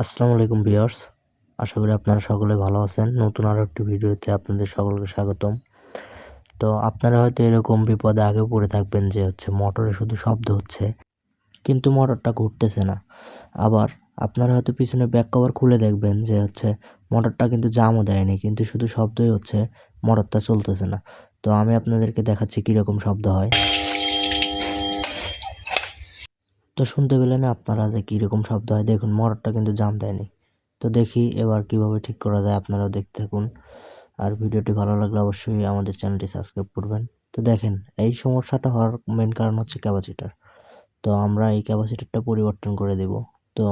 আসসালামু আলাইকুম ভিউয়ার্স। আশা করি আপনারা সকলে ভালো আছেন। নতুন আরও একটি ভিডিওতে আপনাদের সকলকে স্বাগতম। তো আপনারা হয়তো এরকম বিপদে আগে পড়ে থাকবেন যে হচ্ছে মোটরে শুধু শব্দ হচ্ছে, কিন্তু মোটরটা ঘুরতেছে না। আবার আপনারা হয়তো পিছনে ব্যাক কভার খুলে দেখবেন যে হচ্ছে মোটরটা কিন্তু জামও দেয়নি, কিন্তু শুধু শব্দই হচ্ছে, মোটরটা চলতেছে না। তো আমি আপনাদেরকে দেখাচ্ছি কীরকম শব্দ হয়। তো শুনতে পেলেন আপনারা যে কীরকম শব্দ হয়। দেখুন মোটরটা কিন্তু জাম দেয়নি। তো দেখি এবার কীভাবে ঠিক করা যায় আপনারাও দেখতে থাকুন। আর ভিডিওটি ভালো লাগলে অবশ্যই আমাদের চ্যানেলটি সাবস্ক্রাইব করবেন। তো দেখেন, এই সমস্যাটা হওয়ার মেন কারণ হচ্ছে ক্যাপাসিটার তো আমরা এই ক্যাপাসিটারটা পরিবর্তন করে দেব। তো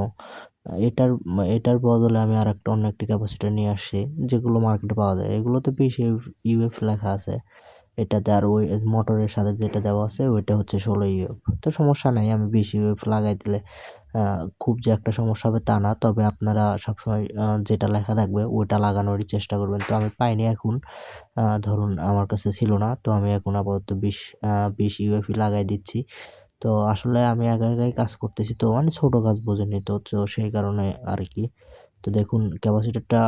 এটার এটার বদলে আমি আর একটা অন্য একটি ক্যাপাসিটার নিয়ে আসছি, যেগুলো মার্কেটে পাওয়া যায়। এগুলোতে বেশি ইউএফ লেখা আছে। এটাতে আর ওই মোটরের সাথে যেটা দেওয়া আছে, ওইটা হচ্ছে ষোলো ইউএফ তো সমস্যা নাই, আমি বিশ ইউএফ লাগাই দিলে খুব যে একটা সমস্যা হবে তা না, তবে আপনারা সবসময় যেটা লেখা থাকবে ওইটা লাগানোরই চেষ্টা করবেন। তো আমি পাইনি এখন ধরুন আমার কাছে ছিল না, তো আমি এখন আপাতত বিশ বিশ ইউএফই লাগাই দিচ্ছি। তো আসলে আমি একা একাই কাজ করতেছি, তো মানে ছোটো কাজ বোঝেনি তো তো সেই কারণে আর কি তো দেখুন, ক্যাপাসিটারটা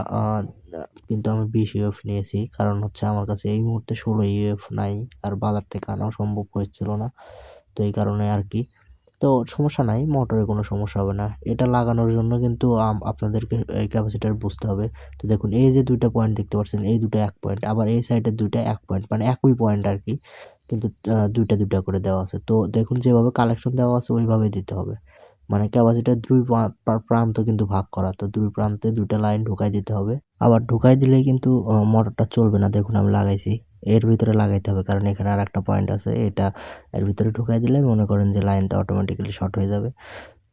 কিন্তু আমি বিশ ইউএফ নিয়েছি। কারণ হচ্ছে আমার কাছে এই মুহূর্তে ষোলো ইউএফ নাই, আর বাজার থেকে আনাও সম্ভব হয়েছিল না। তো এই কারণে আর কি। তো সমস্যা নাই, মোটরে কোনো সমস্যা হবে না। এটা লাগানোর জন্য কিন্তু আপনাদেরকে এই ক্যাপাসিটার বুঝতে হবে। তো দেখুন, এই যে দুইটা পয়েন্ট দেখতে পাচ্ছেন, এই দুটো এক পয়েন্ট, আবার এই সাইডের দুইটা এক পয়েন্ট মানে একই পয়েন্ট আর কি। কিন্তু দুইটা দুইটা করে দেওয়া আছে। তো দেখুন, যেভাবে কালেকশন দেওয়া আছে, ওইভাবেই দিতে হবে। মানে ক্যাপাসিটার দুই প্রান্ত কিন্তু ভাগ করা। তো দুই প্রান্তে দুইটা লাইন ঢুকাই দিতে হবে। আবার ঢুকাই দিলেই কিন্তু মোটরটা চলবে না। দেখুন আমি লাগাইছি। এর ভিতরে লাগাইতে হবে। কারণ এখানে আর একটা পয়েন্ট আছে। এটা এর ভিতরে ঢুকাই দিলে মনে করেন যে লাইনটা অটোমেটিক্যালি শর্ট হয়ে যাবে।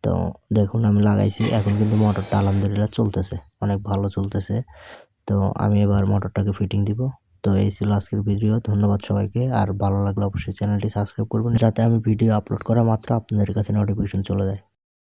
তো দেখুন আমি লাগাইছি। এখন কিন্তু মোটরটা আলহামদুলিল্লাহ চলতেছে। অনেক ভালো চলতেছে। তো আমি এবার মোটরটাকে ফিটিং দিব। তো এই ছিল আজকের ভিডিও ধন্যবাদ সবাইকে। আর ভালো লাগলে অবশ্যই চ্যানেলটি সাবস্ক্রাইব করবেন। যাতে আমি ভিডিও আপলোড করা মাত্র আপনাদের কাছে নোটিফিকেশন চলে যায়।